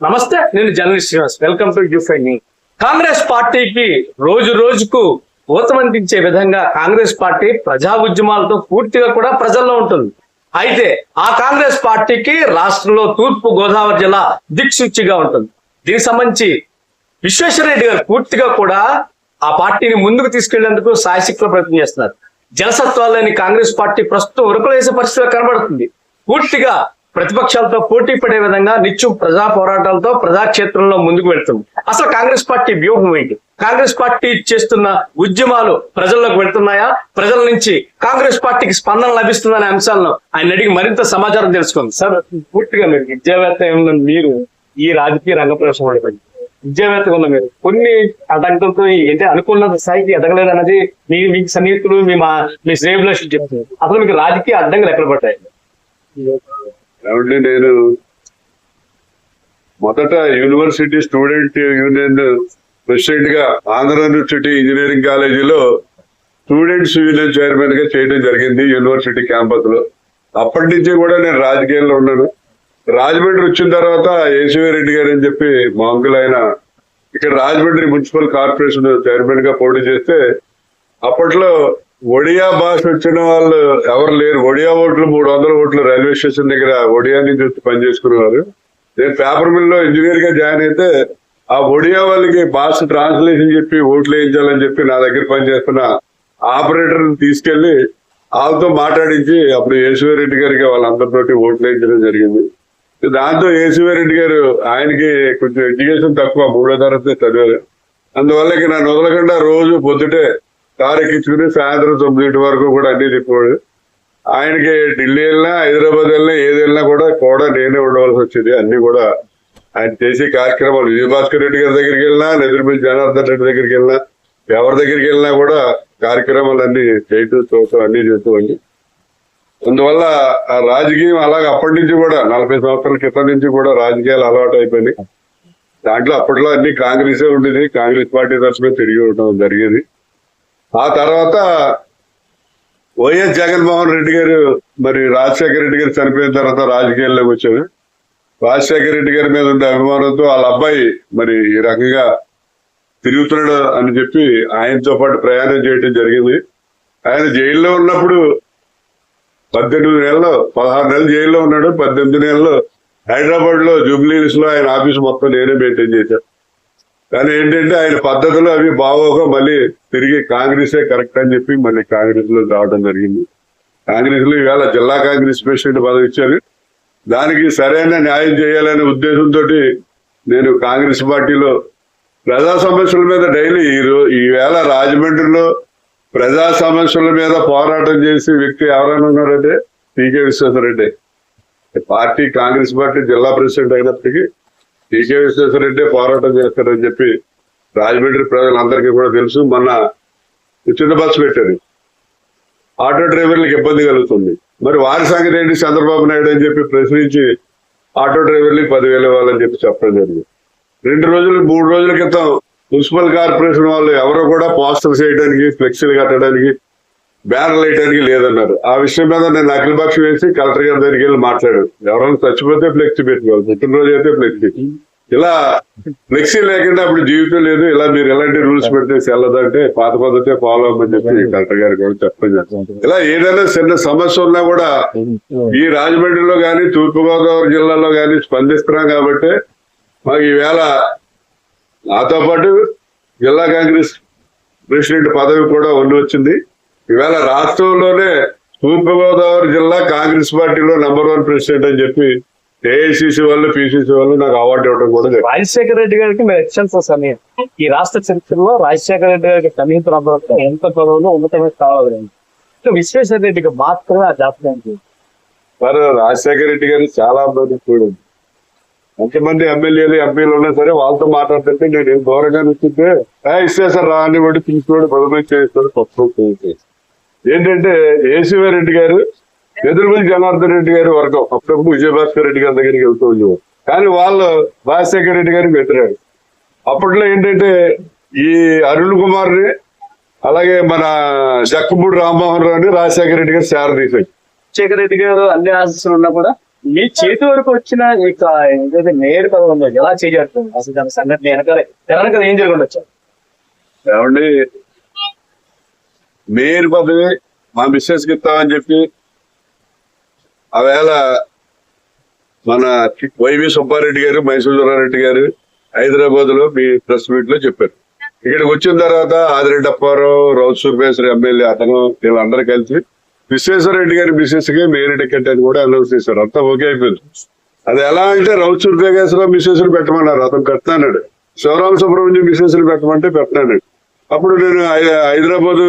నమస్తే నేను journalist Srinivas. Welcome to you fine Congress పార్టీకి రోజు రోజుకు ఊతమందించే విధంగా కాంగ్రెస్ పార్టీ ప్రజా ఉద్యమాలతో పూర్తిగా కూడా ప్రజల్లో ఉంటుంది. అయితే ఆ కాంగ్రెస్ పార్టీకి రాష్ట్రంలో తూర్పు గోదావరి జిల్లా దిక్సూచిగా ఉంటుంది. దీనికి సంబంధించి విశ్వేశ్వరరెడ్డి గారు పూర్తిగా కూడా ఆ పార్టీని ముందుకు తీసుకెళ్ళేందుకు సాయశక్తుల ప్రయత్నం చేస్తున్నారు. జలసత్వాలు కాంగ్రెస్ పార్టీ ప్రస్తుతం ఉరుకులు వేసే పరిస్థితిలో కనబడుతుంది. పూర్తిగా ప్రతిపక్షాలతో పోటీ పడే విధంగా నిత్యం ప్రజా పోరాటాలతో ప్రజాక్షేత్రంలో ముందుకు వెళ్తుంది. అసలు కాంగ్రెస్ పార్టీ వ్యూహం ఏంటి? కాంగ్రెస్ పార్టీ చేస్తున్న ఉద్యమాలు ప్రజల్లోకి వెళ్తున్నాయా? ప్రజల నుంచి కాంగ్రెస్ పార్టీకి స్పందన లభిస్తుందనే అంశాలను ఆయన అడిగి మరింత సమాచారం తెలుసుకుంది. సార్ పూర్తిగా మీరు విద్యావేత్త ఏమన్నా మీరు ఈ రాజకీయ రంగ ప్రవేశం పడిపోయింది విద్యావేత్తగా ఉన్న మీరు కొన్ని అడ్డంకులతో అంటే అనుకున్న స్థాయికి ఎదగలేదు అన్నది మీ మీ సన్నిహితులు మీ మా మీ శ్రేయభిలాషులు చెప్తున్నారు. అసలు మీకు రాజకీయ అడ్డంకులు ఎక్కడ పడ్డాయి? ఏమంటే నేను మొదట యూనివర్సిటీ స్టూడెంట్ యూనియన్ ప్రెసిడెంట్గా ఆంధ్ర యూనివర్సిటీ ఇంజనీరింగ్ కాలేజీలో స్టూడెంట్స్ యూనియన్ చైర్మన్గా చేయడం జరిగింది యూనివర్సిటీ క్యాంపస్లో అప్పటి నుంచి కూడా నేను రాజకీయాల్లో ఉన్నాను. రాజమండ్రి వచ్చిన తర్వాత యేసువీ రెడ్డి గారు అని చెప్పి మా అంకుల్ ఆయన ఇక్కడ రాజమండ్రి మున్సిపల్ కార్పొరేషన్ చైర్మన్గా పోటీ చేస్తే అప్పట్లో ఒడియా భాష వచ్చిన వాళ్ళు ఎవరు లేరు. ఒడియా ఓట్లు మూడు వందల ఓట్లు రైల్వే స్టేషన్ దగ్గర ఒడియా నుంచి వచ్చి పనిచేసుకునేవారు. నేను పేపర్ మిల్లో ఇంజనీర్గా జాయిన్ అయితే ఆ ఒడియా వాళ్ళకి భాష ట్రాన్స్లేషన్ చెప్పి ఓట్లు వేయించాలని చెప్పి నా దగ్గర పనిచేస్తున్న ఆపరేటర్ తీసుకెళ్ళి వాళ్ళతో మాట్లాడించి అప్పుడు రెడ్డి గారికి వాళ్ళందరితోటి ఓట్లు వేయించడం జరిగింది. దాంతో రెడ్డి గారు ఆయనకి కొంచెం ఎడ్యుకేషన్ తక్కువ మూడో తరగతి చదివారు. అందువల్ల నా నొదలకుండా రోజు పొద్దుటే కారెక్కించుకుని సాయంత్రం తొమ్మిదింటి వరకు కూడా అన్ని తిప్పేవాడు. ఆయనకి ఢిల్లీ వెళ్ళినా హైదరాబాద్ వెళ్ళినా ఏది వెళ్ళినా కూడా కూడా నేనే ఉండవలసి వచ్చేది. అన్ని కూడా ఆయన చేసే కార్యక్రమాలు. విజయభాస్కర్ రెడ్డి గారి దగ్గరికి వెళ్ళినా నిద్రపల్లి జనార్దన్ రెడ్డి దగ్గరికి వెళ్ళినా ఎవరి దగ్గరికి వెళ్ళినా కూడా కార్యక్రమాలు అన్ని చేయటం చూడటం అన్ని చేస్తామండి అందువల్ల ఆ రాజకీయం అలాగే అప్పటి నుంచి కూడా నలభై సంవత్సరాల క్రితం నుంచి కూడా రాజకీయాలు అలవాటు అయిపోయినాయి. దాంట్లో అప్పట్లో అన్ని కాంగ్రెసే ఉండేది. కాంగ్రెస్ పార్టీ తరఫున తిరిగి ఉండడం జరిగేది. ఆ తర్వాత వైఎస్ జగన్మోహన్ రెడ్డి గారు మరి రాజశేఖర రెడ్డి గారు చనిపోయిన తర్వాత రాజకీయాల్లోకి వచ్చారు. రాజశేఖర రెడ్డి గారి మీద ఉండే అభిమానంతో వాళ్ళ అబ్బాయి మరి ఈ రకంగా తిరుగుతున్నాడు అని చెప్పి ఆయనతో పాటు ప్రయాణం చేయడం జరిగింది. ఆయన జైల్లో ఉన్నప్పుడు పద్దెనిమిది నెలలు పదహారు నెలలు జైల్లో ఉన్నాడు. పద్దెనిమిది నెలలు హైదరాబాద్లో జూబ్లీస్లో ఆయన ఆఫీస్ మొత్తం నేనే మెయింటైన్ చేశాను. కానీ ఏంటంటే ఆయన పద్ధతులు అవి బాగోక మళ్ళీ తిరిగి కాంగ్రెసే కరెక్ట్ అని చెప్పి మళ్ళీ కాంగ్రెస్లో రావడం జరిగింది. కాంగ్రెస్లో ఇవాళ జిల్లా కాంగ్రెస్ ప్రెసిడెంట్ పదవి ఇచ్చారు. దానికి సరైన న్యాయం చేయాలనే ఉద్దేశంతో నేను కాంగ్రెస్ పార్టీలో ప్రజా సమస్యల మీద డైలీ ఈ రో- ఈవేళ రాజమండ్రిలో ప్రజా సమస్యల మీద పోరాటం చేసే వ్యక్తి ఎవరైనా ఉన్నారంటే TK Vishweshwara Reddy. Party Congress party జిల్లా ప్రెసిడెంట్ అయినప్పటికీ టీకే విశ్వేశ్వరరెడ్డి పోరాటం చేస్తారని చెప్పి రాజమండ్రి ప్రజలందరికీ కూడా తెలుసు. మొన్న ఉచిత బస్సు పెట్టారు. ఆటో డ్రైవర్లకు ఇబ్బంది కలుగుతుంది. మరి వారి సంగతి ఏంటి చంద్రబాబు నాయుడు అని చెప్పి ప్రశ్నించి ఆటో డ్రైవర్లకి పదివేలు ఇవ్వాలని చెప్పి చెప్పడం జరిగింది. రెండు రోజులు మూడు రోజుల క్రితం మున్సిపల్ కార్పొరేషన్ వాళ్ళు ఎవరో కూడా పోస్టర్ చేయడానికి ఫ్లెక్సీలు కట్టడానికి బ్యానర్లు వేయడానికి లేదన్నారు. ఆ విషయం మీద నేను అఖిల పక్షం వేసి కలెక్టర్ గారి దగ్గరికి వెళ్ళి మాట్లాడాను. ఎవరైనా చచ్చిపోతే ఫ్లెక్సీ పెట్టుకోవాలి. పుట్టినరోజు అయితే ఫ్లెక్సీ ఇలా ఫ్లెక్సీ లేకుండా అప్పుడు జీవితం లేదు. ఇలా మీరు ఎలాంటి రూల్స్ పెడితే చెల్లదంటే పాత పద్ధతే ఫాలో అవ్వమని చెప్పి కలెక్టర్ గారికి కూడా చెప్పడం. ఇలా ఏదైనా చిన్న సమస్య ఉన్నా కూడా ఈ రాజమండ్రిలో గాని తూర్పు గోదావరి జిల్లాలో గాని స్పందిస్తున్నాం కాబట్టి మాకు ఈవేళ నాతో పాటు జిల్లా కాంగ్రెస్ ప్రెసిడెంట్ పదవి కూడా ఉండి వచ్చింది. ఈవేళ రాష్ట్రంలోనే తూర్పు గోదావరి జిల్లా కాంగ్రెస్ పార్టీలో నంబర్ వన్ ప్రెసిడెంట్ అని చెప్పి ఏఐసిసి వాళ్ళు పిసిసి వాళ్ళు నాకు అవార్డు ఇవ్వడం కూడా. రాజశేఖర రెడ్డి గారికి మీరు ఎక్సెన్స్ సమయం ఈ రాష్ట్ర చరిత్రలో రాజశేఖర రెడ్డి గారికి అందరూ ఎంత పదవులు ఉన్నతమైన కావాలి విశ్వేశ్వర రెడ్డికి మాత్రమే ఆ జాతకం. మరి రాజశేఖర రెడ్డి గారు చాలా మంది చూడండి ఎంతమంది ఎమ్మెల్యేలు ఎంపీలు ఉన్నా సరే వాళ్ళతో మాట్లాడుతుంటే నేను ఏం దూరంగా నుంచుంటే ఇచ్చేసారు రా అని వాడు పిలుచుకోడు బలమే చేస్తాడు పప్పు ఏంటంటే ఏసీవీ రెడ్డి గారు ఎదురుమల్లి జనార్దన్ రెడ్డి గారి వర్గం. అప్పుడప్పుడు విజయభాస్కర్ రెడ్డి గారి దగ్గరికి వెళ్తూ ఉండేవారు. కానీ వాళ్ళు రాజశేఖర రెడ్డి గారికి వ్యతిరేకం అప్పట్లో ఏంటంటే ఈ అరుణ్ కుమార్ని అలాగే మన జక్కమూడి రామ్మోహన్ రావుని రాజశేఖర రెడ్డి గారు శార తీసాడు రాజశేఖర రెడ్డి గారు అన్ని ఆశీస్సులు ఉన్నా కూడా మీ చేతి వరకు వచ్చిన ఏదైతే నేరు పదం ఉందో ఎలా చేయగలుగుతుంది అసలు దాని సంఘటన వెనకాల. ఏం జరిగి ఉండొచ్చు ఏమండి మేయర్ పదవి మా మిస్సెస్కి ఇస్తామని చెప్పి ఆవేళ మన వైవి సుబ్బారెడ్డి గారు మైసూరారెడ్డి గారు హైదరాబాద్లో మీ ప్రెస్ మీట్లో చెప్పారు. ఇక్కడికి వచ్చిన తర్వాత ఆదిరెడ్డి అప్పారావు రౌత్ సూర్వేశ్వర ఎమ్మెల్యే అతను వీళ్ళందరూ కలిసి విశ్వేశ్వరరెడ్డి గారి మిస్సెస్కి మేయర్ టికెట్ అని కూడా అనౌన్స్ చేశారు. అంతా ఓకే అయిపోయింది. అది ఎలా అంటే రౌత్ సూర్వేశ్వరరావు మిస్సెస్ పెట్టమన్నారు. అతను పెట్టినాడు శివరామ సుబ్రహ్మణ్యం మిస్సెస్ పెట్టమంటే పెట్టినాడు అప్పుడు నేను హైదరాబాద్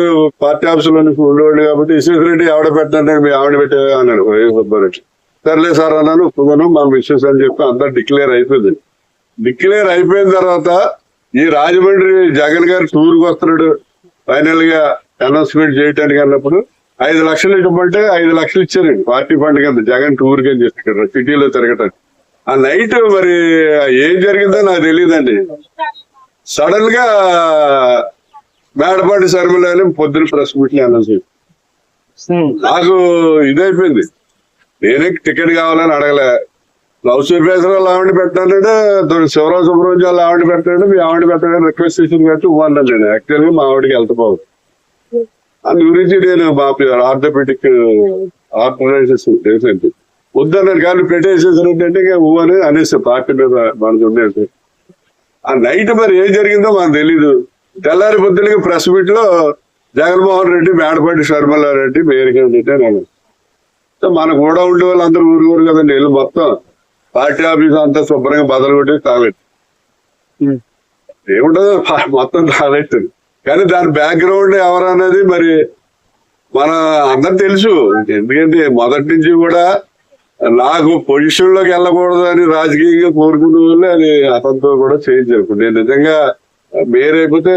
పార్టీ ఆఫీస్లో ఉండేవాడిని కాబట్టి విశ్వేశ్వరరెడ్డి ఆవిడ పెట్టాను మీ ఆవిడ పెట్టే అన్నాడు. సుబ్బారెడ్డి సర్లే సార్ అన్నాను ఒప్పుకోను మా మిస్సెస్ అని చెప్పి అంతా డిక్లేర్ అయిపోయింది. డిక్లేర్ అయిపోయిన తర్వాత ఈ రాజమండ్రి జగన్ గారు టూర్కి వస్తున్నాడు. ఫైనల్గా అనౌన్స్మెంట్ చేయడానికి అన్నప్పుడు ఐదు లక్షలు ఇవ్వమంటే ఐదు లక్షలు ఇచ్చారండి. పార్టీ ఫండ్ కింద జగన్ టూర్ కింద అని చెప్పి సిటీలో తిరగటానికి. ఆ నైట్ మరి ఏం జరిగిందో నాకు తెలియదండి. సడన్గా మేడపాటి శర్మలని పొద్దున ప్రెస్ మీట్ అనౌన్స్ చేశారు. నాకు ఇదైపోయింది. నేనే టికెట్ కావాలని అడగలే. లవ్ సూర్వేశ్వరరావు ఆవిడ పెట్టానంటే శివరావు సుబ్రహ్మణ్యం ఆవిడ పెట్టాడు మీ ఆవిడ పెట్టాడని రిక్వెస్ట్ చేసిన కాబట్టి ఇవ్వన్నాను నేను. యాక్చువల్గా మా ఆవిడకి వెళ్తాపోదు అందు గురించి నేను మా ఆర్థోపెటిక్ ఆర్థరైటిస్ తెలిసింది. వద్దన్నాను కానీ పెట్టేసేసారంటే ఇంకా ఇవ్వని అనేసి పార్టీ మీద మనకు ఉండేది ఆ నైట్ మరి ఏం జరిగిందో మనకు తెలీదు. తెల్లారి పొద్దునకి ప్రెస్ మీట్లో జగన్మోహన్ రెడ్డి మేడపాటి శర్మలారెడ్డి మేయర్ క్యాండిడేట్ అని అన్నారు. సో మన కూడా ఉండే వాళ్ళు అందరూ ఊరు ఊరు కదండి వీళ్ళు మొత్తం పార్టీ ఆఫీస్ అంతా శుభ్రంగా బదలు కొట్టి తాగలేదు. ఏముంటదో మొత్తం తాగలేదు. కానీ దాని బ్యాక్గ్రౌండ్ ఎవరన్నది మరి మన అందరు తెలుసు. ఎందుకంటే మొదటి నుంచి కూడా నాకు పొజిషన్లోకి వెళ్ళకూడదు అని రాజకీయంగా కోరుకునే వాళ్ళు అది అతనితో కూడా చేయించారు నేను నిజంగా మేరైపోతే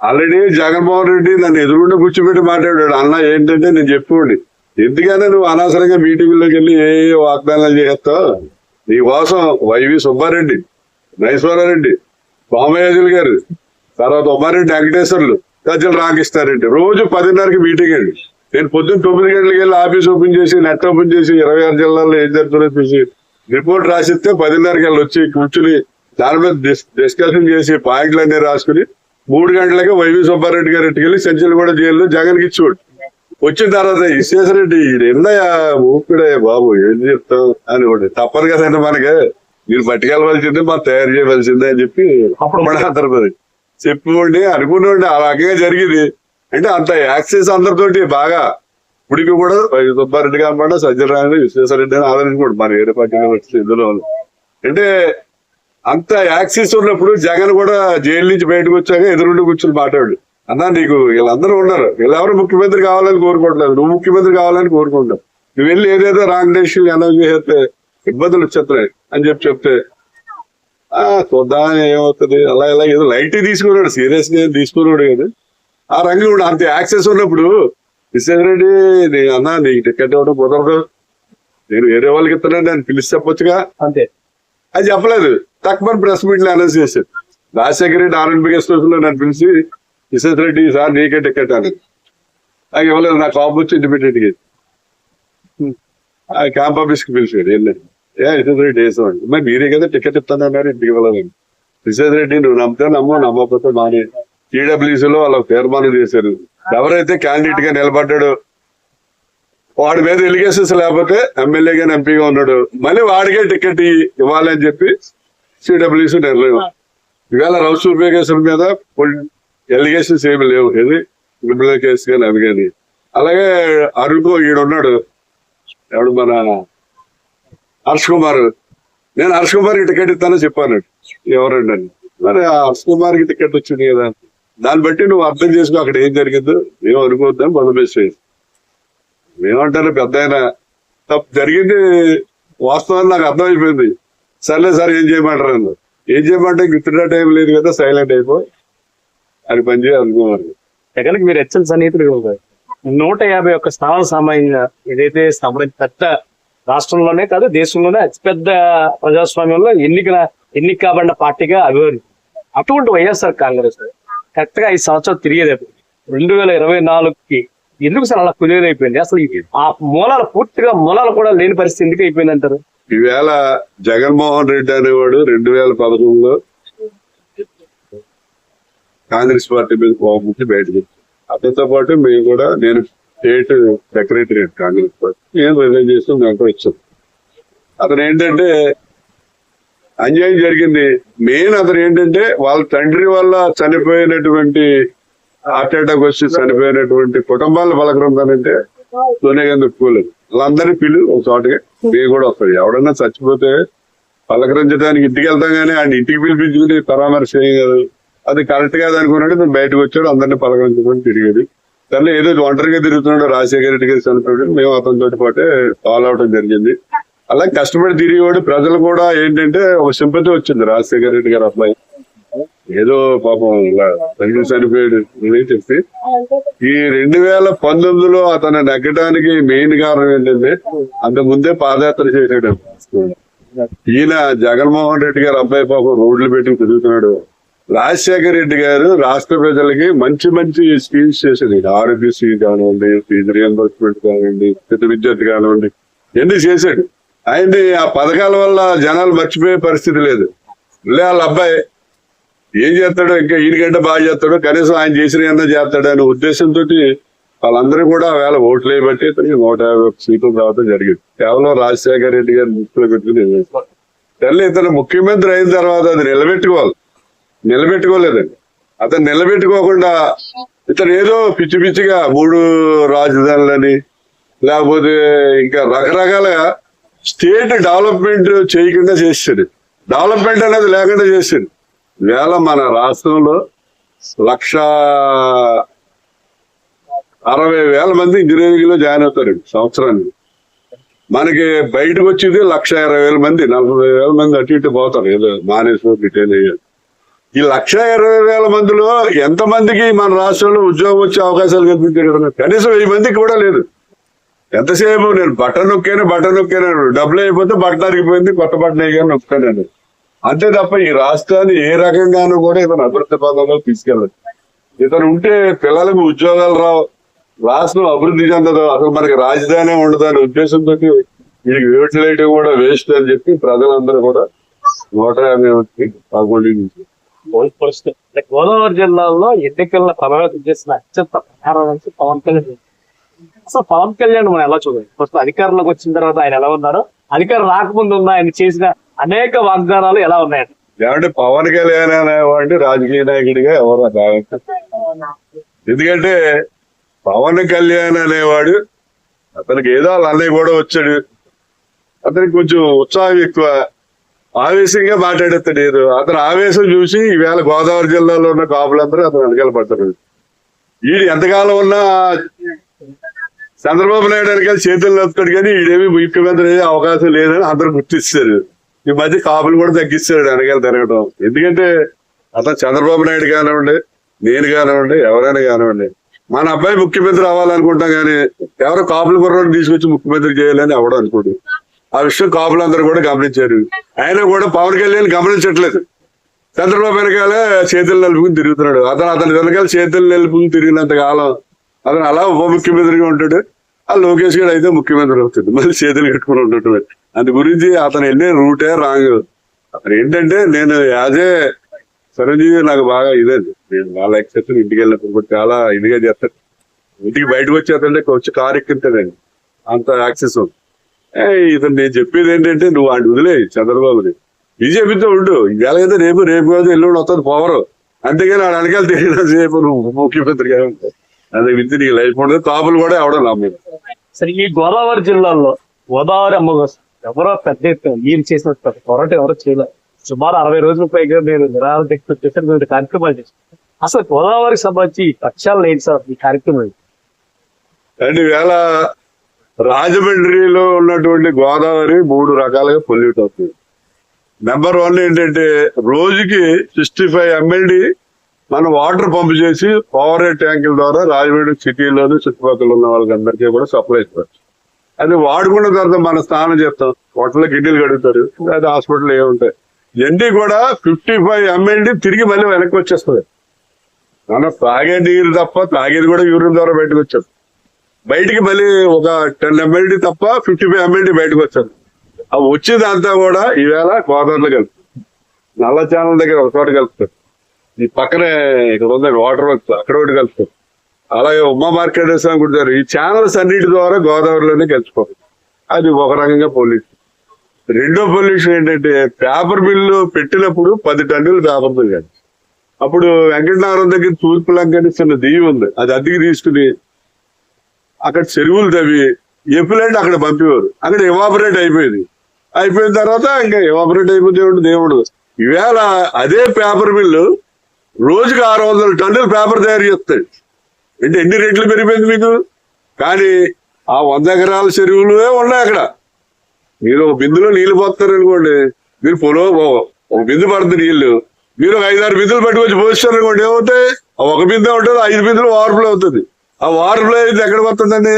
ఆల్రెడీ జగన్మోహన్ రెడ్డి నన్ను ఎదురుండి కూర్చోబెట్టి మాట్లాడాడు. అన్న ఏంటంటే నేను చెప్పుకోండి. ఎందుకనే నువ్వు అనవసరంగా మీటింగ్లోకి వెళ్ళి ఏ ఏ వాగ్దానాలు చేస్తావు? నీ కోసం వైవి సుబ్బారెడ్డి నైశ్వరారెడ్డి సోమయాజులు గారు తర్వాత ఉమ్మారెడ్డి వెంకటేశ్వర్లు సజ్జల రాకిస్తారండి రోజు పదిన్నరకి మీటింగ్ అండి. నేను పొద్దున్న తొమ్మిది గంటలకు వెళ్ళి ఆఫీస్ ఓపెన్ చేసి నెట్ ఓపెన్ చేసి ఇరవై ఆరు జిల్లాల్లో ఏం జరుగుతుందో చూసి రిపోర్ట్ రాసిస్తే పదిన్నరకి వెళ్ళి వచ్చి కూర్చుని దాని మీద డిస్- డిస్కషన్ చేసి పాయింట్లు అన్ని రాసుకుని మూడు గంటలకి వైవి సుబ్బారెడ్డి గారి ఇంటికి వెళ్ళి సంచలు కూడా జైల్లో జగన్కి ఇచ్చేవాడు. వచ్చిన తర్వాత విశ్వేశ్వరరెడ్డి ఎందయ్యా ఊపిడే బాబు ఏం చెప్తాం అని ఒకటి తప్పదు కదండి మనకి. మీరు పట్టుకెళ్ళవలసిందే మనం తయారు చేయవలసిందే అని చెప్పి అప్పుడు మన అందరితో చెప్పివ్వండి అనుకున్నాండి ఆ రకంగా జరిగింది. అంటే అంత యాక్సెస్ అందరితోటి బాగా. ఇప్పటికి కూడా వైవి సుబ్బారెడ్డి కాకుండా సజ్జరాని విశ్వేశ్వరరెడ్డి అని ఆదరించుకోండి. మన ఏరే పార్టీలో వచ్చి ఇందులో. అంటే అంత యాక్సెస్ ఉన్నప్పుడు జగన్ కూడా జైలు నుంచి బయటకు వచ్చాక ఎదురుండి కూర్చుని మాట్లాడు. అన్నా నీకు వీళ్ళందరూ ఉన్నారు. వీళ్ళెవరు ముఖ్యమంత్రి కావాలని కోరుకోవట్లేదు నువ్వు ముఖ్యమంత్రి కావాలని కోరుకుంటావు నువ్వు వెళ్ళి ఏదేదో రాంగ్ డెసిషన్ అనౌన్స్ చేస్తే ఇబ్బందులు వచ్చేస్తున్నాయి అని చెప్పి చెప్తే ఆ చూద్దాం ఏమవుతుంది? అలా ఇలా ఏదో లైట్ తీసుకున్నాడు. సీరియస్గా తీసుకున్నాడు కదా ఆ రంగం అంత. యాక్సెస్ ఉన్నప్పుడు విశ్వేశ్వరరెడ్డి నీ అన్నా నీకు టికెట్ ఇవ్వడం కుదరదు. నేను వేరే వాళ్ళకి ఇస్తున్నాను. నేను పిలిచి చెప్పొచ్చుగా. అంతే. అది చెప్పలేదు. తక్కువ ప్రెస్ మీట్లో అనౌన్స్ చేశారు రాజశేఖర రెడ్డి ఆర్ఎన్బి లో నన్ను పిలిచి రెడ్డి సార్ నీకే టికెట్ అని. నాకు ఇవ్వలేదు నాకు కాపు వచ్చి ఇండిపెండెంట్కి ఆ క్యాంప్ ఆఫీస్కి పిలిచాడు వెళ్ళి ఏ విశ్వేశ్వర రెడ్డి వేసామండి మరి మీరే కదా టికెట్ ఇస్తాను అన్నారు ఇంటికి ఇవ్వలేదు విశ్వేశ్వర రెడ్డి నువ్వు నమ్మితే నమ్ము నమ్మకపోతే మానే. టీడబ్ల్యూసీ లో వాళ్ళ తీర్మానం చేశారు. ఎవరైతే క్యాండిడేట్గా నిలబడ్డాడో వాడి మీద ఎలిగేషన్స్ లేకపోతే ఎమ్మెల్యే గాని ఎంపీగా ఉన్నాడు. మళ్ళీ వాడికే టికెట్ ఇ- ఇవ్వాలి అని చెప్పి సిడబ్ల్యూసీ నిర్ణయం. ఇవాళ రౌస్ ఉపయోగేశ్వర మీద ఎలిగేషన్స్ ఏమి లేవు. ఇది క్రిమినల్ కేసు కానీ అవి కానీ అలాగే అరుకు ఈడున్నాడు. ఎవడు మన హర్ష్ కుమార్. నేను హర్ష్ కుమార్కి టికెట్ ఇస్తానని చెప్పాను. ఎవరండి అని. మరి ఆ హర్ష్ కుమార్కి టికెట్ వచ్చింది కదా. దాన్ని బట్టి నువ్వు అర్థం చేసుకో అక్కడ ఏం జరిగిందో. ఏం అనుకోవద్దని మొదలు ఏమంటారు పెద్ద ఆయన. తప్పు జరిగింది వాస్తవాన్ని నాకు అర్థమైపోయింది. సర్లే సార్ ఏం చేయమంటారు అన్నారు. ఏం చేయమంటే గుర్తున్న టైం లేదు కదా సైలెంట్ అయిపో అది పని చేయాలనుకున్నారు జగన్కి మీరు హెచ్చరిక సన్నిహితులు నూట యాభై ఒక్క స్థానాలు సామాన్యంగా ఏదైతే సంబంధించిన పెద్ద రాష్ట్రంలోనే కాదు దేశంలోనే అతిపెద్ద ప్రజాస్వామ్యంలో ఎన్నికల ఎన్నిక కాబడిన పార్టీగా అభివృద్ధి. అటువంటి వైఎస్ఆర్ కాంగ్రెస్ కరెక్ట్గా ఐదు సంవత్సరాలు తిరిగేది రెండు వేల ఇరవై నాలుగుకి ఎందుకు సార్ అలా కుదేరు అయిపోయింది అసలు ఆ మూలాలు పూర్తిగా మూలాలు కూడా లేని పరిస్థితి ఎందుకు అయిపోయింది అంటారు? ఈవేళ జగన్మోహన్ రెడ్డి అనేవాడు రెండు వేల పదకొండులో కాంగ్రెస్ పార్టీ మీద కోపంకి బయటకు అతనితో పాటు మేము కూడా నేను స్టేట్ సెక్రటరీ కాంగ్రెస్ పార్టీ. నేను రిజైన్ చేస్తూ దాంట్లో ఇచ్చాను అతను ఏంటంటే అన్యాయం జరిగింది. మెయిన్ అతను ఏంటంటే వాళ్ళ తండ్రి వల్ల చనిపోయినటువంటి హార్ట్ అటాక్ వచ్చి చనిపోయినటువంటి కుటుంబాలు పలకరిందానంటే సోనియా గాంధీ ఒప్పుకోలేదు వాళ్ళందరినీ పిలు ఒక చోటగా మేము కూడా వస్తాడు ఎవడన్నా చచ్చిపోతే పలకరించడానికి ఇంటికి వెళ్తాం కానీ ఆయన ఇంటికి పిలిపించుకుని పరామర్శ కాదు. అది కరెక్ట్ కాదు అనుకున్నాడు నేను బయటకు వచ్చాడు అందరినీ పలకరించుకొని తిరిగేది సర్లే ఏదో ఒంటరిగా తిరుగుతున్నాడు రాజశేఖర రెడ్డి గారి చనిపోయాడు మేము అతనితో పాటే ఫాలో అవడం జరిగింది. అలా కష్టపడి తిరిగేవాడు ప్రజలు కూడా ఏంటంటే ఒక సింపతి వచ్చింది రాజశేఖర రెడ్డి గారు అబ్బాయి ఏదో పాపం ఇలా చనిపోయాడు అని చెప్పి. ఈ రెండు వేల పంతొమ్మిదిలో అతను నెగ్గడానికి మెయిన్ కారణం ఏంటంటే అంత ముందే పాదయాత్ర చేశాడు. ఈయన జగన్మోహన్ రెడ్డి గారు అబ్బాయి పాపం రోడ్లు పెట్టి తిరుగుతున్నాడు. రాజశేఖర రెడ్డి గారు రాష్ట్ర ప్రజలకి మంచి మంచి స్కీమ్స్ చేశారు ఆరోగ్యశ్రీ కానివ్వండి ఫీజు రియంబర్స్మెంట్ కానివ్వండి పెద్ద విద్యుత్ కానివ్వండి ఎన్ని చేశాడు. ఆయన్ని ఆ పథకాల వల్ల జనాలు మర్చిపోయే పరిస్థితి లేదు. లే వాళ్ళ అబ్బాయి ఏం చేస్తాడో ఇంకా ఈయనకంటే బాగా చేస్తాడో కనీసం ఆయన చేసిన అన్న చేస్తాడు అనే ఉద్దేశంతో వాళ్ళందరూ కూడా వేళ ఓట్లు వేయబట్టి ఇతనికి నూట యాభై ఒక్క సీట్లు రావడం జరిగింది. కేవలం రాజశేఖర రెడ్డి గారి దృష్టిలో పెట్టుకుని తల్లి ఇతను ముఖ్యమంత్రి అయిన తర్వాత అది నిలబెట్టుకోవాలి. నిలబెట్టుకోలేదండి. అతను నిలబెట్టుకోకుండా ఇతను ఏదో పిచ్చి పిచ్చిగా మూడు రాజధానులని లేకపోతే ఇంకా రకరకాలుగా స్టేట్ డెవలప్మెంట్ చేయకుండా చేశాడు డెవలప్మెంట్ అనేది లేకుండా చేశాడు వేళ మన రాష్ట్రంలో లక్ష అరవై వేల మంది ఇంజనీరింగ్లో జాయిన్ అవుతారు సంవత్సరానికి. మనకి బయటకు వచ్చేది లక్ష ఇరవై వేల మంది నలభై వేల మంది అటు ఇటు పోతారు. ఏదో మానేశ్వరం రిటైన్ అయ్యారు. ఈ లక్ష ఇరవై వేల మందిలో ఎంత మందికి మన రాష్ట్రంలో ఉద్యోగం వచ్చే అవకాశాలు కల్పించాడు కనీసం వెయ్యి మందికి కూడా లేదు. ఎంతసేపు నేను బట్టన్ నొక్కాను బట్టన్ నొక్కాను డబ్బులు అయిపోతే బట్టన్ అరిగిపోయింది కొత్త బట్టన్ అయ్యాను నొక్కాను అంతే తప్ప ఈ రాష్ట్రాన్ని ఏ రకంగానూ కూడా ఇతను అభివృద్ధి పథంలో తీసుకెళ్ళదు. ఇతను ఉంటే పిల్లలకు ఉద్యోగాలు రావు. రాష్ట్రం అభివృద్ధి చెందదు. అసలు మనకి రాజధాని ఉండదు అనే ఉద్దేశంతో వీడికి వేయటం కూడా వేస్ట్ అని చెప్పి ప్రజలందరూ కూడా నూట యాభై ఒకటి పదకొండు నుంచి. గోదావరి జిల్లాలో ఎన్నికలను ప్రభావితం చేసిన అత్యంత ప్రధాన పవన్ కళ్యాణ్ అసలు పవన్ కళ్యాణ్ మనం ఎలా చూడాలి? ఫస్ట్ అధికారంలోకి వచ్చిన తర్వాత ఆయన ఎలా ఉన్నారు? అధికారం రాకముందు ఉన్న ఆయన చేసిన అనేక వాగ్దానాలు ఎలా ఉన్నాయండి ఏమంటే పవన్ కళ్యాణ్ అనేవాడి రాజకీయ నాయకుడిగా ఎవరు ఎందుకంటే పవన్ కళ్యాణ్ అనేవాడు అతనికి ఏదో వాళ్ళ అన్నయ్య కూడా వచ్చాడు. అతనికి కొంచెం ఉత్సాహం ఎక్కువ. ఆవేశంగా మాట్లాడేస్తాడు ఏదో. అతను ఆవేశం చూసి ఈవేళ గోదావరి జిల్లాలో ఉన్న కాపులందరూ అతను వెనకాల పడతారు. వీడు ఎంతకాలం ఉన్నా చంద్రబాబు నాయుడు వెనకాల చేతులు నొప్పుతాడు కానీ వీడేమి ముఖ్యమంత్రి అయ్యే అవకాశం లేదని అందరూ గుర్తిస్తారు. ఈ మధ్య కాపులు కూడా తగ్గిస్తాడు వెనకాల తిరగడం ఎందుకంటే అతను చంద్రబాబు నాయుడు కానివ్వండి నేను కానివ్వండి ఎవరైనా కానివ్వండి మన అబ్బాయి ముఖ్యమంత్రి అవ్వాలనుకుంటాం కానీ ఎవరో కాపుల కుర్రోడు తీసుకొచ్చి ముఖ్యమంత్రి చేయాలని అవడం అనుకోడు. ఆ విషయం కాపులందరూ కూడా గమనించారు. ఆయన కూడా పవన్ కళ్యాణ్ గమనించట్లేదు. చంద్రబాబు వెనకాల చేతులు నలుపుకుని తిరుగుతున్నాడు. అతను అతని వెనకాల చేతులు నలుపుకుని తిరిగినంత కాలం అతను అలా ఉప ముఖ్యమంత్రిగా ఉంటాడు. ఆ లోకేష్ గారు అయితే ముఖ్యమంత్రి అవుతుంది మళ్ళీ చేతులు కట్టుకుని ఉండటమే. అందు గురించి అతను వెళ్ళే రూటే రాంగ్. అతను ఏంటంటే నేను యాజే చిరంజీవి నాకు బాగా ఇదండి. నేను వాళ్ళ ఎక్సెప్షన్ ఇంటికి వెళ్ళినప్పుడు చాలా ఇదిగా చేస్తాను ఇంటికి బయటకు వచ్చేదంటే కొంచెం కారు ఎక్కింటాడండి అంత యాక్సెస్ ఉంది. ఏ, ఇతను నేను చెప్పేది ఏంటంటే నువ్వు వాడిని వదిలే చంద్రబాబుని. బీజేపీతో ఉండు. ఇవాళ రేపు రేపు కాదు ఎల్లుండి వస్తుంది పవర్. అంతేగాని వాడు వెనకాల తెలియదు సేపు నువ్వు ముఖ్యమంత్రిగా ఉంటావు. అదే విద్య నీకు లైఫ్ ఉండదు కాపులు కూడా ఎవడం మీద సరే ఈ గోదావరి జిల్లాలో గోదావరి అమ్మ కోసం ఎవరో పెద్ద ఎత్తున ఈయన చేసిన పెద్ద పోరాటం ఎవరో చేయలేదు సుమారు అరవై రోజుల పైగా నేను నిరాహార దీక్ష చేశాను వివిధ కార్యక్రమాలు చేశాను. అసలు గోదావరికి సంబంధించి లక్ష్యాలు ఏంటి సార్? ఈ కార్యక్రమం రెండు వేల రాజమండ్రిలో ఉన్నటువంటి గోదావరి మూడు రకాలుగా పొల్యూట్ అవుతుంది. నెంబర్ వన్ ఏంటంటే రోజుకి సిక్స్టీ ఫైవ్ ఎంఎల్డి మనం వాటర్ పంప్ చేసి పవర్ ట్యాంకుల ద్వారా రాజమండ్రి సిటీలోని చుట్టుపక్కల ఉన్న వాళ్ళకి కూడా సప్లై ఇస్తారు అది వాడుకున్న తర్వాత మనం స్నానం చేస్తాం. హోటల్లో గిడ్డీలు కడుగుతారు. అది హాస్పిటల్ ఏముంటాయి ఎండి కూడా ఫిఫ్టీ ఫైవ్ ఎంఎల్డి తిరిగి మళ్ళీ వెనక్కి వచ్చేస్తుంది. మనం తాగే నీరు తప్ప తాగేది కూడా యూరిన్ ద్వారా బయటకు వచ్చేది. బయటికి మళ్ళీ ఒక టెన్ ఎంఎల్డి తప్ప ఫిఫ్టీ ఫైవ్ ఎంఎల్డి బయటకు వచ్చారు అవి వచ్చేదంతా కూడా ఈవేళ గోదావరిలో కలుపుతారు నల్ల ఛానల్ దగ్గర ఒక చోట కలుపుతారు ఈ పక్కనే ఇక్కడ ఉంది వాటర్ వర్క్స్ అక్కడ ఒకటి కలుపుతారు అలాగే ఉమా మార్కెట్ కుడతారు ఈ ఛానల్స్ అన్నిటి ద్వారా గోదావరిలోనే కలిసిపోతారు అది ఒక రకంగా పొల్యూషన్ రెండో పొల్యూషన్ ఏంటంటే పేపర్ మిల్లు పెట్టినప్పుడు పది టన్నులు పేపర్ మిల్ కానీ అప్పుడు వెంకటనారాయణ దగ్గర తూర్పు లంకని చిన్న దీవి ఉంది అది అద్దెకి తీసుకుని అక్కడ చెరువులు తవ్వి ఎప్పులంటే అక్కడ పంపేవారు. అక్కడ ఎవాపరేట్ అయిపోయింది. అయిపోయిన తర్వాత ఇంకా ఎవాపరేట్ అయిపోతే ఉంటుంది దేవుడు ఇవేళ అదే పేపర్ మిల్లు రోజుకి ఆరు వందల టన్నులు పేపర్ తయారు చేస్తాడు. అంటే ఎన్ని రెట్లు పెరిగిపోయింది మీకు? కానీ ఆ వంద ఎకరాల చెరువులే ఉన్నాయి అక్కడ. మీరు ఒక బిందులో నీళ్ళు పోస్తారు అనుకోండి మీరు పొలం ఒక బిందు పడుతుంది నీళ్ళు మీరు ఒక ఐదారు బిందులు పట్టుకొచ్చి పోస్తారు అనుకోండి ఏమవుతాయి? ఒక బిందె ఉంటుంది ఐదు బిందులు వార్పులో అవుతుంది. ఆ వార్పులో అయితే ఎక్కడ వస్తుందండి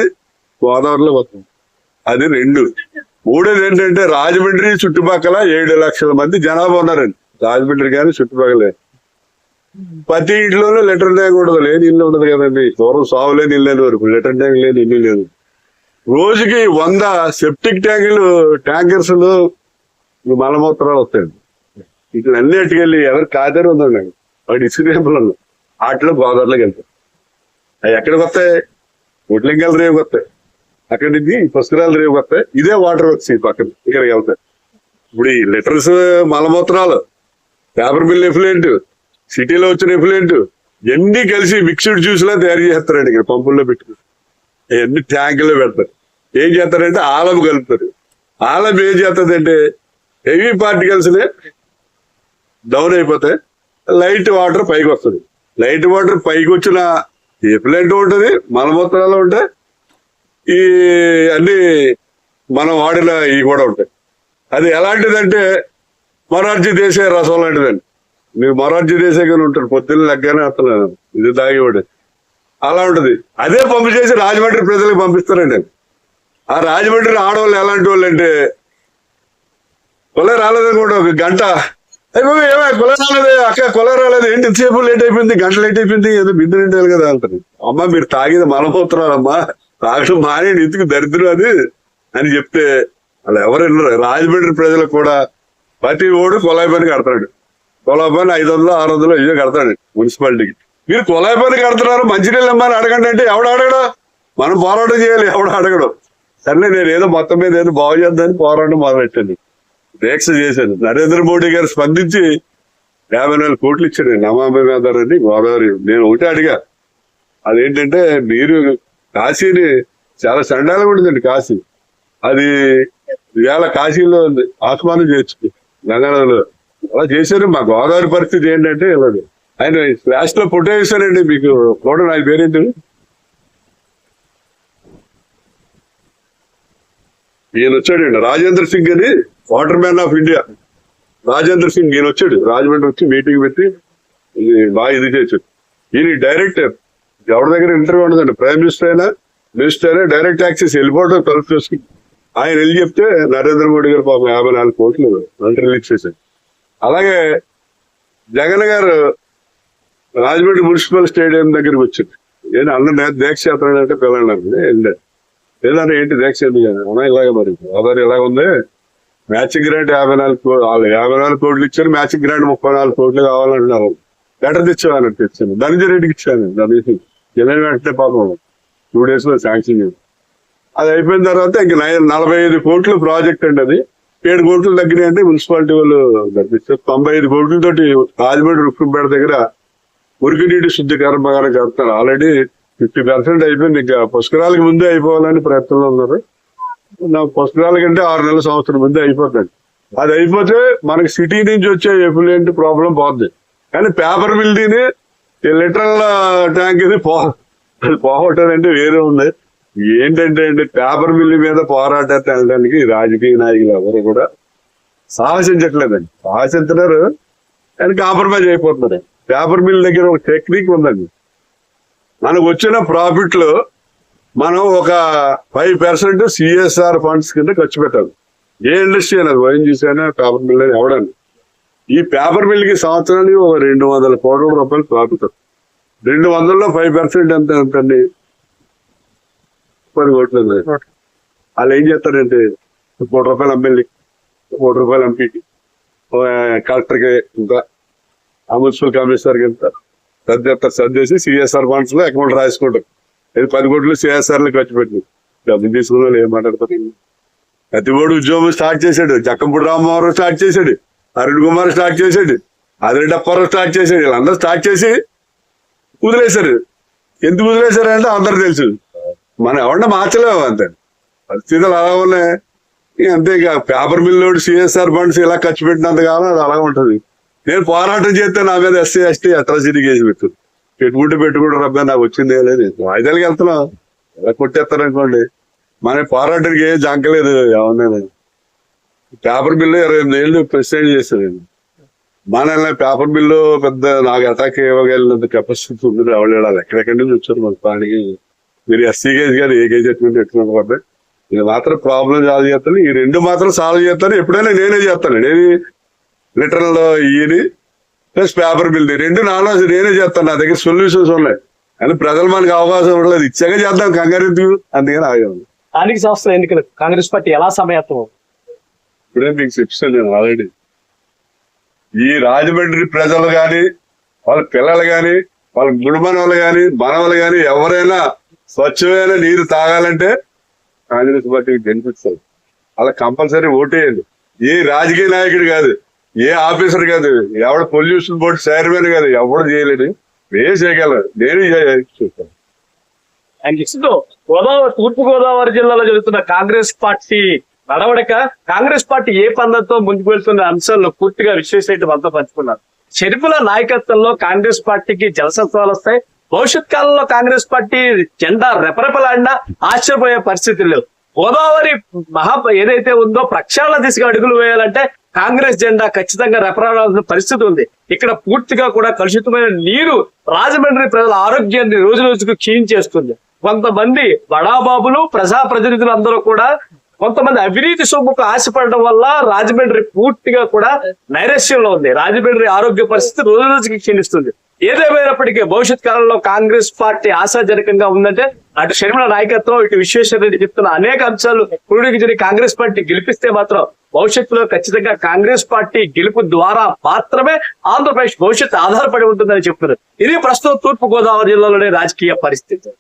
గోదావరిలో వస్తుంది అది రెండు. మూడోది ఏంటంటే రాజమండ్రి చుట్టుపక్కల ఏడు లక్షల మంది జనాభా ఉన్నారండి. రాజమండ్రి కానీ చుట్టుపక్కలే. ప్రతి ఇంట్లోనూ లెటర్ ట్యాంక్ ఉండదు లేని ఇల్లు ఉండదు కదండి. దూరం సాగు లేని ఇల్లు లేని వరకు లెటర్ ట్యాంక్ లేని ఇల్లు లేదు. రోజుకి వంద సెప్టిక్ ట్యాంకులు ట్యాంకర్స్ మలమూత్రాలు వస్తాయండి. ఇట్లా అన్ని ఎట్టుకెళ్ళి ఎవరు కాదని ఉందండి. వాడు ఇసుక టెంపుల్ ఉన్నాయి. వాటిలో గోదావరిలోకి వెళ్తాయి. అవి ఎక్కడికి వస్తాయి? ఒట్లింగల రేవుకి వస్తాయి. అక్కడి నుంచి పుస్తకాలు రేవుకి వస్తాయి. ఇదే వాటర్ వర్క్స్ ఈ పక్కన ఇక్కడికి వెళ్తాయి. ఇప్పుడు ఈ లెటర్స్ మలమూత్రాలు పేపర్ బిల్ ఎఫ్లెంట్ సిటీలో వచ్చిన రిఫ్లెంట్ ఎన్ని కలిసి మిక్స్డ్ జ్యూస్ లా తయారు చేస్తారండి ఇక్కడ పంపుల్లో పెట్టుకుని అవన్నీ ట్యాంకుల్లో పెడతారు. ఏం చేస్తారంటే ఆలం కలుపుతారు. ఆలం ఏం చేస్తుందంటే హెవీ పార్టికల్స్ డౌన్ అయిపోతాయి. లైట్ వాటర్ పైకి వస్తుంది. లైట్ వాటర్ పైకి వచ్చిన ఎఫ్లెంట్ ఉంటుంది మలమూత్రాలు ఉంటాయి. ఈ అన్ని మనం వాడిన ఇవి కూడా ఉంటాయి. అది ఎలాంటిదంటే మొరార్జీ దేశ రసం లాంటిదండి. మీరు మొరార్జీ దేశే కానీ ఉంటారు పొద్దున్న లెగ్గానే అతను ఇది తాగేవాడు అలా ఉంటుంది. అదే పంపు చేసి రాజమండ్రి ప్రజలకు పంపిస్తారండి ఆ రాజమండ్రి ఆడవాళ్ళు ఎలాంటి వాళ్ళు అంటే కొల రాలేదనుకోండి ఒక గంట. అయిపోయి ఏమో కొల రాలేదు? అక్క కొల రాలేదు. ఏంటి ఇంతసేపు లేట్ అయిపోయింది? గంట లేట్ అయిపోయింది? ఏదో బిందు నిండాలి కదా అంటారు. అమ్మ మీరు తాగేది మలపోతున్నారమ్మా తాగడం మానే ఇందుకు దరిద్రం అది? అని చెప్తే వాళ్ళు ఎవరు వినరు. రాజమండ్రి ప్రజలకు కూడా ప్రతి ఓడు కొలాయి పని కడతాడు. కొలాయి పని ఐదు వందలు ఆరు వందలు ఇవే కడతాడు మున్సిపాలిటీకి. మీరు కొలాయి పని కడుతున్నారు మంచినీళ్ళు ఇమ్మని అడగండి అంటే ఎవడు అడగడు? మనం పోరాటం చేయాలి ఎవడు అడగడు? సరే నేను ఏదో మొత్తం మీద ఏదో బాగు చేద్దామని పోరాటం మొదలెట్టాను దీక్ష చేశాను నరేంద్ర మోడీ గారు స్పందించి యాభై నాలుగు కోట్లు ఇచ్చాడు. నమామి మేధారని గోదావరి. నేను ఒకటే అడిగా. అదేంటంటే మీరు కాశీని చాలా సండాలుగా ఉంటుందండి కాశీ. అది ఇవాళ కాశీలో ఉంది ఆహ్వానం చేయొచ్చు. గంగానగర్లో అలా చేశారు. మా గోదావరి పరిస్థితి ఏంటంటే ఇలాగే. ఆయన లాస్ట్లో ఫోటో వేశారండి మీకు ఫోటో. ఆయన పేరేంటి? ఈయన వచ్చాడండి. రాజేంద్ర సింగ్ అని water man of India. Rajendra Singh ఈయన వచ్చాడు. రాజమండ్రి వచ్చి మీటింగ్ పెట్టి ఇది బాగా ఇది చేశాడు. ఈయన డైరెక్టర్. ఎవరి దగ్గర ఇంటర్వ్యూ ఉండదండి. ప్రైమ్ మినిస్టర్ అయినా మినిస్టర్ అయినా డైరెక్ట్ యాక్సెస్ వెళ్ళిపోవడం తలుపు చేసుకుని ఆయన వెళ్ళి చెప్తే నరేంద్ర మోడీ గారు పాపం యాభై నాలుగు కోట్లు అంటే రిలీజ్ చేశారు. అలాగే జగన్ గారు రాజమండ్రి మున్సిపల్ స్టేడియం దగ్గరికి వచ్చింది. ఏంటి అందరు దీక్ష యాత్ర అంటే పిల్లలు వెళ్ళారు లేదంటే ఏంటి దీక్ష ఎందుకు ఇలాగే మరి. గోదావరి ఇలాగ ఉంది. మ్యాచింగ్ గ్రాంట్ యాభై నాలుగు కోట్లు వాళ్ళు యాభై నాలుగు కోట్లు ఇచ్చారు. మ్యాచింగ్ గ్రాంట్ ముప్పై నాలుగు కోట్లు కావాలంటున్నారు. లెటర్ తెచ్చాను తెచ్చాను. ధనంజయ రెడ్డికి ఇచ్చాను. దాని జగన్ వెంటనే పాపం టూ డేస్లో శాంక్షన్ చేశారు. అది అయిపోయిన తర్వాత ఇంక నలభై ఐదు కోట్లు ప్రాజెక్ట్ అండి అది. ఏడు కోట్లు తగ్గినాయి అంటే మున్సిపాలిటీ వాళ్ళు కనిపిస్తారు. తొంభై ఐదు కోట్లతోటి రాజమండ్రి రుక్కుంపేట దగ్గర ఉరికి నీటి శుద్ధి కర్మగారం కడతారు ఆల్రెడీ ఫిఫ్టీ పర్సెంట్ అయిపోయింది. ఇంకా పుష్కరాలకు ముందే అయిపోవాలని ప్రయత్నంలో ఉన్నారు. నా పుష్కరాల కంటే ఆరు నెలల సంవత్సరం ముందే అయిపోతుంది. అది అయిపోతే మనకి సిటీ నుంచి వచ్చే ఎఫిలియంట్ ప్రాబ్లం పోద్ది. కానీ పేపర్ మిల్ తిని లిటరల్ ట్యాంక్ ఇది పో పోవటం అంటే వేరే ఉంది. ఏంటంటే అంటే పేపర్ మిల్లు మీద పోరాటాన్ని వెళ్ళడానికి రాజకీయ నాయకులు ఎవరు కూడా సాహసించట్లేదండి. సాహసించున్నారు కానీ కాంప్రమైజ్ అయిపోతున్నారు. పేపర్ మిల్ దగ్గర ఒక టెక్నిక్ ఉందండి. మనకు వచ్చిన ప్రాఫిట్లో మనం ఒక ఫైవ్ పర్సెంట్ సిఎస్ఆర్ ఫండ్స్ కింద ఖర్చు పెట్టాలి. ఏ ఇండస్ట్రీ అనేది ఓఎన్జీసీ అయినా పేపర్ మిల్ అని ఎవడని. ఈ పేపర్ మిల్కి సంవత్సరానికి ఒక రెండు వందల కోట్ల రూపాయలు ప్రాఫిట్ రెండు వందల్లో ఫైవ్ పర్సెంట్ ఎంత ఎంతండి పది కోట్లు వాళ్ళు ఏం చేస్తారంటే కోటి రూపాయలు ఎమ్మెల్యే కోటి రూపాయలు ఎంపీకి కలెక్టర్కి ఇంత ఆ మున్సిపల్ కమిషనర్కి ఇంత సర్ది చేస్తారు సర్ది చేసి సిఎస్ఆర్ ఫండ్స్లో అకౌంట్ రాసుకుంటారు ఇది పది కోట్లు సిఎస్ఆర్లో ఖర్చు పెట్టి. డబ్బులు తీసుకున్న ఏం మాట్లాడతారు? అతిగోడు ఉద్యోగం స్టార్ట్ చేశాడు. జక్కంపూడి రామమోహన్ స్టార్ట్ చేశాడు. అరుణ్ కుమార్ స్టార్ట్ చేశాడు. ఆదిరెడ్డి అప్పారావు స్టార్ట్ చేశాడు. వీళ్ళందరూ స్టార్ట్ చేసి వదిలేశారు. ఎందుకు వదిలేశారు అంటే అందరు తెలుసు. మనం ఎవరన్నా మార్చలేము అంతే. పరిస్థితులు అలా ఉన్నాయి. అంతే ఇక పేపర్ మిల్లోడు సిఎస్ఆర్ ఫండ్స్ ఇలా ఖర్చు పెట్టినంత కాలం అది అలాగే ఉంటుంది. నేను పోరాటం చేస్తే నా మీద ఎస్సీ ఎస్టీ అట్రాసిటీ కేసు పెట్టు? పెట్టుకుంటే పెట్టుకుంటే రబ్బా నాకు వచ్చిందే లేదు. వాయిదాలకి వెళ్తున్నాం. ఇలా కొట్టేస్తారు అనుకోండి మన పోరాటానికి ఏం జంకలేదు ఏమన్నా పేపర్ బిల్లు ఇరవై ఎనిమిది ఏళ్ళు ప్రెసిడెంట్ చేశాను మనల్ని పేపర్ బిల్లు పెద్ద నాకు అటాక్ ఇవ్వగలిగినంత కెపాసిటీ ఉంది. రావలేడాలి ఎక్కడెక్కడి నుంచి వచ్చారు మన పానికి మీరు ఎస్సీ కేసు గారు ఏ కేసు ఎట్టుకుంటే ఎట్టుకున్నారు కాబట్టి ఇది మాత్రం ప్రాబ్లం సాల్వ్ చేస్తాను. ఈ రెండు మాత్రం సాల్వ్ చేస్తాను. ఎప్పుడైనా నేనే చేస్తాను. నేను లిటరల్ ఇయని ప్లస్ పేపర్ బిల్ రెండు నాలో నేనే చేస్తాను. నా దగ్గర సొల్యూషన్స్ ఉన్నాయి. కానీ ప్రజలు మనకి అవకాశం ఉండలేదు. ఇచ్చాక చేద్దాం. కంగారు ఎందుకు? అందుకని ఆగాను. స్థానిక సంస్థల ఎన్నికలు కాంగ్రెస్ పార్టీ ఎలా సమయత్వం ఇప్పుడే మీకు చెప్తాను నేను ఆల్రెడీ ఈ రాజమండ్రి ప్రజలు గాని వాళ్ళ పిల్లలు గాని వాళ్ళ గుడిమనవలు గాని మనవలు గాని ఎవరైనా స్వచ్ఛమైన నీరు తాగాలంటే కాంగ్రెస్ పార్టీకి బెనిఫిట్స్ అలా కంపల్సరీ ఓటేయండి ఏ రాజకీయ నాయకుడు కాదు ఏ ఆఫీసర్ కాదు ఎవడ పొల్యూషన్ బోర్డు చైర్మన్ కాదు ఎవడు చేయలేడు. నేను చేయగలను నేను చూస్తాను గోదావరి తూర్పు గోదావరి జిల్లాలో జరుగుతున్న కాంగ్రెస్ పార్టీ నడవడిక. కాంగ్రెస్ పార్టీ ఏ పందంతో ముందుకు వెళ్తున్న అంశాలను పూర్తిగా విశ్లేషణ మనతో పంచుకున్నారు. షెరిపుల నాయకత్వంలో కాంగ్రెస్ పార్టీకి జలసత్వాలు వస్తాయి. భవిష్యత్ కాలంలో కాంగ్రెస్ పార్టీ జెండా రెపరెపలాడినా ఆశ్చర్యపోయే పరిస్థితి లేవు. గోదావరి మహా ఏదైతే ఉందో ప్రక్షాళన దిశగా అడుగులు వేయాలంటే కాంగ్రెస్ జెండా ఖచ్చితంగా రెపరాడాల్సిన పరిస్థితి ఉంది. ఇక్కడ పూర్తిగా కూడా కలుషితమైన నీరు రాజమండ్రి ప్రజల ఆరోగ్యాన్ని రోజు రోజుకు క్షీణించేస్తుంది కొంతమంది బడాబాబులు ప్రజా ప్రతినిధులు అందరూ కూడా కొంతమంది అవినీతి సొమ్ముకు ఆశపడడం వల్ల రాజమండ్రి పూర్తిగా కూడా నైరస్యంలో ఉంది. రాజమండ్రి ఆరోగ్య పరిస్థితి రోజు రోజుకి క్షీణిస్తుంది. ఏదేమైనప్పటికీ భవిష్యత్ కాలంలో కాంగ్రెస్ పార్టీ ఆశాజనకంగా ఉందంటే అటు షర్మిల నాయకత్వం ఇటు విశ్వేశ్వర రెడ్డి చెప్తున్న అనేక అంశాలు పురుడికి కాంగ్రెస్ పార్టీ గెలిపిస్తే మాత్రం భవిష్యత్తులో ఖచ్చితంగా కాంగ్రెస్ పార్టీ గెలుపు ద్వారా మాత్రమే ఆంధ్రప్రదేశ్ భవిష్యత్తు ఆధారపడి ఉంటుందని చెప్తున్నారు. ఇది ప్రస్తుతం తూర్పు గోదావరి జిల్లాలోని రాజకీయ పరిస్థితి.